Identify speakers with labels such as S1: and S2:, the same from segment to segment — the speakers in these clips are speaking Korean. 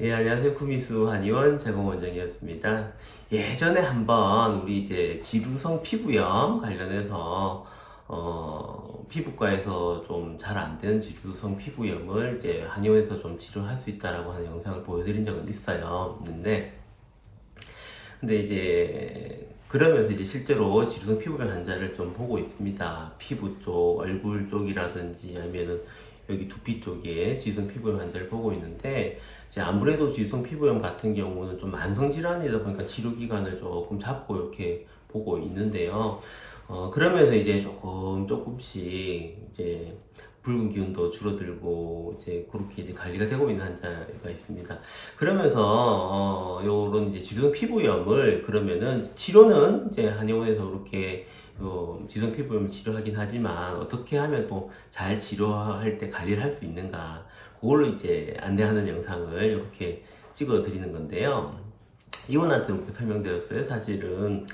S1: 예, 안녕하세요. 쿠미수 한의원 제공원장이었습니다. 예전에 한번 우리 이제 지루성 피부염 관련해서 어, 피부과에서 좀 잘 안 되는 지루성 피부염을 이제 한의원에서 좀 치료할 수 있다라고 하는 영상을 보여드린 적은 있어요. 근데 근데 이제 그러면서 이제 실제로 지루성 피부병 환자를 좀 보고 있습니다. 피부 쪽, 얼굴 쪽이라든지 아니면은 여기 두피 쪽에 지루성 피부염 환자를 보고 있는데 이제 아무래도 지루성 피부염 같은 경우는 좀 만성 질환이다 보니까 치료 기간을 조금 잡고 이렇게 보고 있는데요. 어, 그러면서 이제 조금 조금씩 이제 붉은 기운도 줄어들고 이제 그렇게 이제 관리가 되고 있는 환자가 있습니다. 그러면서 어, 요런 이제 지성 피부염을 그러면은 치료는 이제 한의원에서 이렇게 요 지성 피부염 치료하긴 하지만 어떻게 하면 또 잘 치료할 때 관리를 할 수 있는가 그걸로 이제 안내하는 영상을 이렇게 찍어 드리는 건데요. 이분한테 이렇게 설명드렸어요. 사실은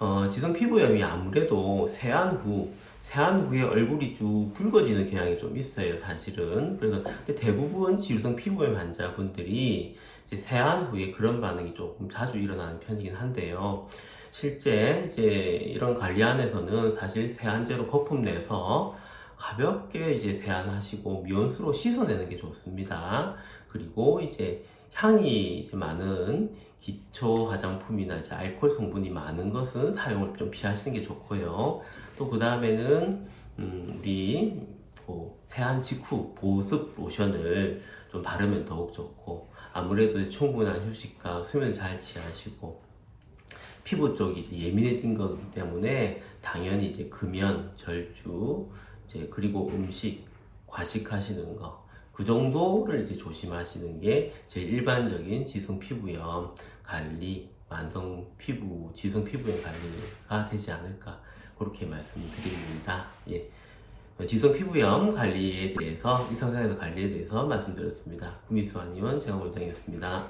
S1: 어, 지성 피부염이 아무래도 세안 후 세안 후에 얼굴이 쭉 붉어지는 경향이 좀 있어요, 사실은. 그래서 대부분 지루성 피부염 환자분들이 세안 후에 그런 반응이 조금 자주 일어나는 편이긴 한데요. 실제 이제 이런 관리 안에서는 사실 세안제로 거품 내서 가볍게 이제 세안하시고 미온수로 씻어내는 게 좋습니다. 그리고 이제 향이 이제 많은 기초 화장품이나 이제 알코올 성분이 많은 것은 사용을 좀 피하시는 게 좋고요. 또 그 다음에는 음, 우리 뭐 세안 직후 보습 로션을 좀 바르면 더욱 좋고 아무래도 충분한 휴식과 수면 잘 취하시고 피부 쪽이 이제 예민해진 거기 때문에 당연히 이제 금연, 절주, 이제 그리고 음식, 과식하시는 거. 그 정도를 이제 조심하시는 게 제일 일반적인 지성 피부염 관리, 만성 피부, 지성 피부염 관리가 되지 않을까 그렇게 말씀드립니다. 예. 지성 피부염 관리에 대해서 이상상에서 관리에 대해서 말씀드렸습니다. 구미수 한의원 제가 원장이었습니다.